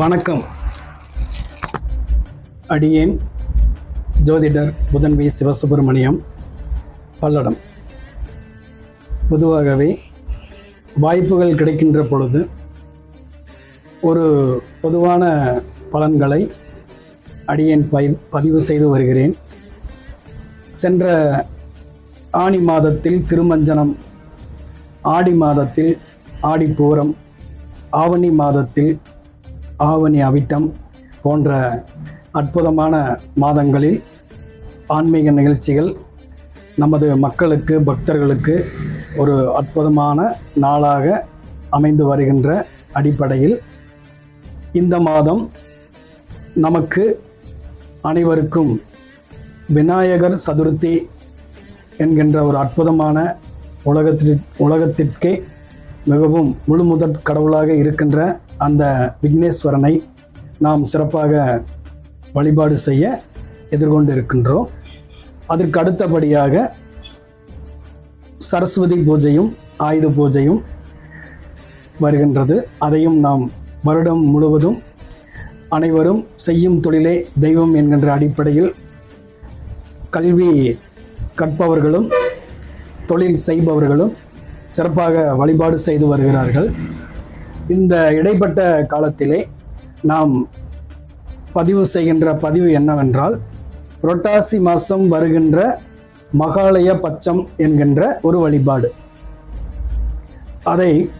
வணக்கம். அடியேன் ஜோதிடர் புதன் வி சிவசுப்பிரமணியம் பல்லடம். பொதுவாகவே வாய்ப்புகள் கிடைக்கின்ற பொழுது ஒரு பொதுவான பலன்களை அடியேன் பதிவு செய்து வருகிறேன். சென்ற ஆணி மாதத்தில் திருமஞ்சனம் ஆடி மாதத்தில் ஆடிப்பூரம் ஆவணி மாதத்தில் ஆவணி அவிட்டம் போன்ற அற்புதமான மாதங்களில் ஆன்மீக நிகழ்ச்சிகள் நமது மக்களுக்கு பக்தர்களுக்கு ஒரு அற்புதமான நாளாக அமைந்து வருகின்ற அடிப்படையில் இந்த மாதம் நமக்கு அனைவருக்கும் விநாயகர் சதுர்த்தி என்கின்ற ஒரு அற்புதமான உலகத்திற்கு உலகத்திற்கே மிகவும் முழுமுதற் கடவுளாக இருக்கின்ற அந்த விக்னேஸ்வரனை நாம் சிறப்பாக வழிபாடு செய்ய எதிர்கொண்டு இருக்கின்றோம் அதற்கு அடுத்தபடியாக சரஸ்வதி பூஜையும் ஆயுத பூஜையும் வருகின்றது. அதையும் நாம் வருடம் முழுவதும் அனைவரும் செய்யும் தொழிலே தெய்வம் என்கின்ற அடிப்படையில் கல்வி கற்பவர்களும் தொழில் செய்பவர்களும் சிறப்பாக வழிபாடு செய்து வருகிறார்கள். இந்த இடைப்பட்ட காலத்திலே நாம் பதிவு செய்கின்ற பதிவு என்னவென்றால் புரட்டாசி மாதம் வருகின்ற மகாலய பச்சம் என்கின்ற ஒரு வழிபாடு. அதை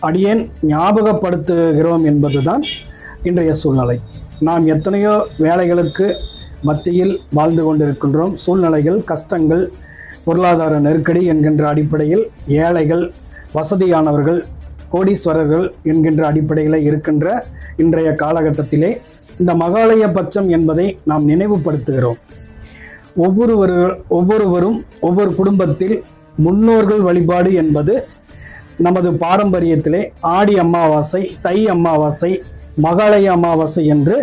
அடியேன் ஞாபகப்படுத்துகிறோம் என்பதுதான் இன்றைய சூழ்நிலை. நாம் எத்தனையோ வேலைகளுக்கு மத்தியில் வாழ்ந்து கொண்டிருக்கின்றோம். சூழ்நிலைகள் கஷ்டங்கள் பொருளாதார நெருக்கடி என்கின்ற அடிப்படையில் ஏழைகள் வசதியானவர்கள் கோடீஸ்வரர்கள் என்கின்ற அடிப்படையில் இருக்கின்ற இன்றைய காலகட்டத்திலே இந்த மகாலய பட்சம் என்பதை நாம் நினைவுபடுத்துகிறோம். ஒவ்வொருவர் ஒவ்வொருவரும் ஒவ்வொரு குடும்பத்தில் முன்னோர்கள் வழிபாடு என்பது நமது பாரம்பரியத்திலே ஆடி அமாவாசை தை அமாவாசை மகாலய அமாவாசை என்று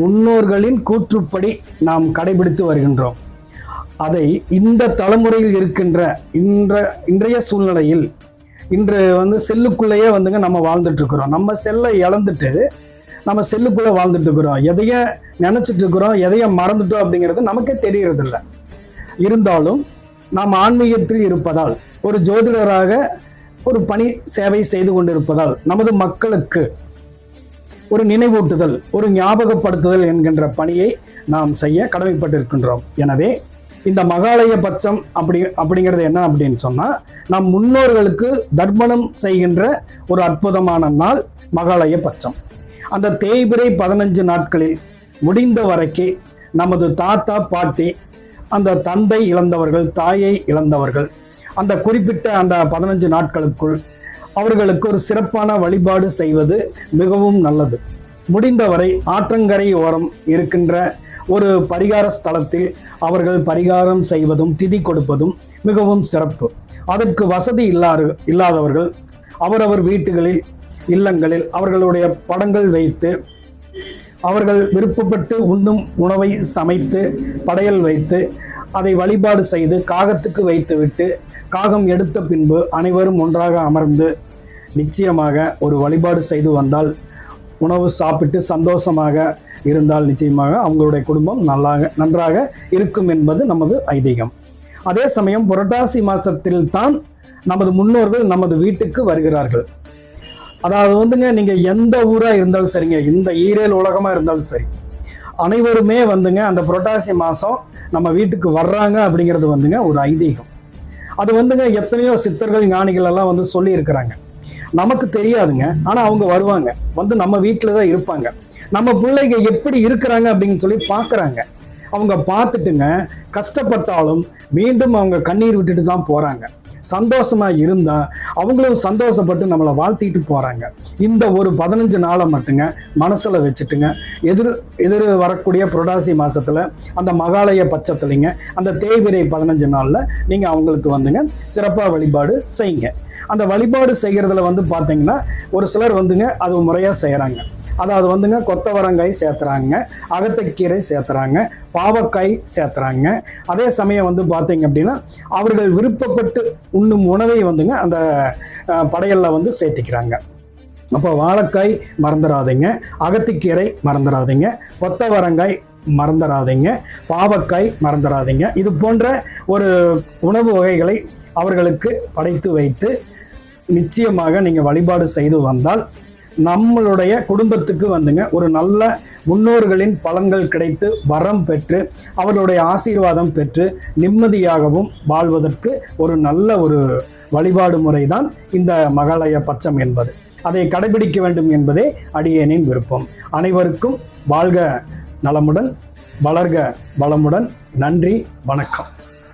முன்னோர்களின் கூற்றுப்படி நாம் கடைபிடித்து வருகின்றோம். அதை இந்த தலைமுறையில் இருக்கின்ற இன்ற இன்றைய சூழ்நிலையில் இன்று வந்து செல்லுக்குள்ளேயே வந்துங்க நம்ம வாழ்ந்துட்டு இருக்கிறோம் நம்ம செல்லை இழந்துட்டு நம்ம செல்லுக்குள்ளே வாழ்ந்துட்டு இருக்கிறோம் எதைய நினச்சிட்டு இருக்கிறோம் எதைய மறந்துட்டோம் அப்படிங்கிறது நமக்கே தெரியறதில்ல. இருந்தாலும் நாம் ஆன்மீகத்தில் இருப்பதால் ஒரு ஜோதிடராக ஒரு பணி சேவை செய்து கொண்டிருப்பதால் நமது மக்களுக்கு ஒரு நினைவூட்டுதல் ஒரு ஞாபகப்படுத்துதல் என்கின்ற பணியை நாம் செய்ய கடமைப்பட்டிருக்கின்றோம். எனவே இந்த மகாலய பட்சம் அப்படி அப்படிங்கிறது என்ன அப்படின்னு சொன்னால் நம் முன்னோர்களுக்கு தர்ப்பணம் செய்கின்ற ஒரு அற்புதமான நாள் மகாலய பட்சம். அந்த தேய்பிரை பதினஞ்சு நாட்களில் முடிந்த வரைக்கு நமது தாத்தா பாட்டி அந்த தந்தை இழந்தவர்கள் தாயை இழந்தவர்கள் அந்த குறிப்பிட்ட அந்த பதினஞ்சு நாட்களுக்குள் அவர்களுக்கு ஒரு சிறப்பான வழிபாடு செய்வது மிகவும் நல்லது. முடிந்தவரை ஆற்றங்கரை ஓரம் இருக்கின்ற ஒரு பரிகார ஸ்தலத்தில் அவர்கள் பரிகாரம் செய்வதும் திதி கொடுப்பதும் மிகவும் சிறப்பு. அதற்கு வசதி இல்லாத இல்லாதவர்கள் அவரவர் வீட்டுகளில் இல்லங்களில் அவர்களுடைய படங்கள் வைத்து அவர்கள் விருப்பப்பட்டு உண்ணும் உணவை சமைத்து படையல் வைத்து அதை வழிபாடு செய்து காகத்துக்கு வைத்துவிட்டு காகம் எடுத்த பின்பு அனைவரும் ஒன்றாக அமர்ந்து நிச்சயமாக ஒரு வழிபாடு செய்து வந்தால் உணவு சாப்பிட்டு சந்தோஷமாக இருந்தால் நிச்சயமாக அவங்களுடைய குடும்பம் நல்லாக நன்றாக இருக்கும் என்பது நமது ஐதீகம். அதே சமயம் புரட்டாசி மாதத்தில் தான் நமது முன்னோர்கள் நமது வீட்டுக்கு வருகிறார்கள். அதாவது வந்துங்க நீங்கள் எந்த ஊராக இருந்தாலும் சரிங்க இந்த ஈரேல் உலகமாக இருந்தாலும் சரி. அனைவருமே வந்துங்க அந்த புரட்டாசி மாதம் நம்ம வீட்டுக்கு வர்றாங்க அப்படிங்கிறது வந்துங்க ஒரு ஐதீகம். அது வந்துங்க எத்தனையோ சித்தர்கள் ஞானிகள் எல்லாம் வந்து சொல்லியிருக்கிறாங்க. நமக்கு தெரியாதுங்க. ஆனால் அவங்க வருவாங்க. வந்து நம்ம வீட்டில் தான் இருப்பாங்க. நம்ம பிள்ளைங்க எப்படி இருக்கிறாங்க அப்படின்னு சொல்லி பார்க்குறாங்க அவங்க பார்த்துட்டுங்க கஷ்டப்பட்டாலும் மீண்டும் அவங்க கண்ணீர் விட்டுட்டு தான் போகிறாங்க சந்தோஷமாக இருந்தால் அவங்களும் சந்தோஷப்பட்டு நம்மளை வாழ்த்திட்டு போகிறாங்க இந்த ஒரு பதினஞ்சு நாளை மட்டுங்க மனசில் வச்சுட்டுங்க. எதிர் எதிர் வரக்கூடிய புரட்டாசி மாதத்தில் அந்த மகாலய பட்சத்துலைங்க அந்த தேய்பிரை பதினஞ்சு நாளில் நீங்கள் அவங்களுக்கு வந்துங்க சிறப்பாக வழிபாடு செய்யுங்க. அந்த வழிபாடு செய்கிறதுல வந்து பார்த்தீங்கன்னா ஒரு சிலர் வந்துங்க அது முறையாக செய்கிறாங்க அதாவது வந்துங்க கொத்தவரங்காய் சேர்த்துறாங்க அகத்தக்கீரை சேர்த்துறாங்க பாவக்காய் சேர்த்துறாங்க. அதே சமயம் வந்து பார்த்தீங்க அப்படின்னா அவர்கள் விருப்பப்பட்டு உண்ணும் உணவை வந்துங்க அந்த படையலில் வந்து சேர்த்திக்கிறாங்க. அப்போ வாழைக்காய் மறந்துடாதீங்க அகத்திக்கீரை மறந்துடாதீங்க கொத்தவரங்காய் மறந்துடாதீங்க பாவக்காய் மறந்துடாதீங்க இது போன்ற ஒரு உணவு வகைகளை அவர்களுக்கு படைத்து வைத்து நிச்சயமாக நீங்கள் வழிபாடு செய்து வந்தால் நம்மளுடைய குடும்பத்துக்கு வந்துங்க ஒரு நல்ல முன்னோர்களின் பலன்கள் கிடைத்து வரம் பெற்று அவர்களுடைய ஆசீர்வாதம் பெற்று நிம்மதியாகவும் வாழ்வதற்கு ஒரு நல்ல ஒரு வழிபாடு முறைதான் இந்த மகாலய பட்சம் என்பது. அதை கடைபிடிக்க வேண்டும் என்பதே அடியேனின் விருப்பம். அனைவருக்கும் வாழ்க நலமுடன் வளர்க வளமுடன். நன்றி வணக்கம்.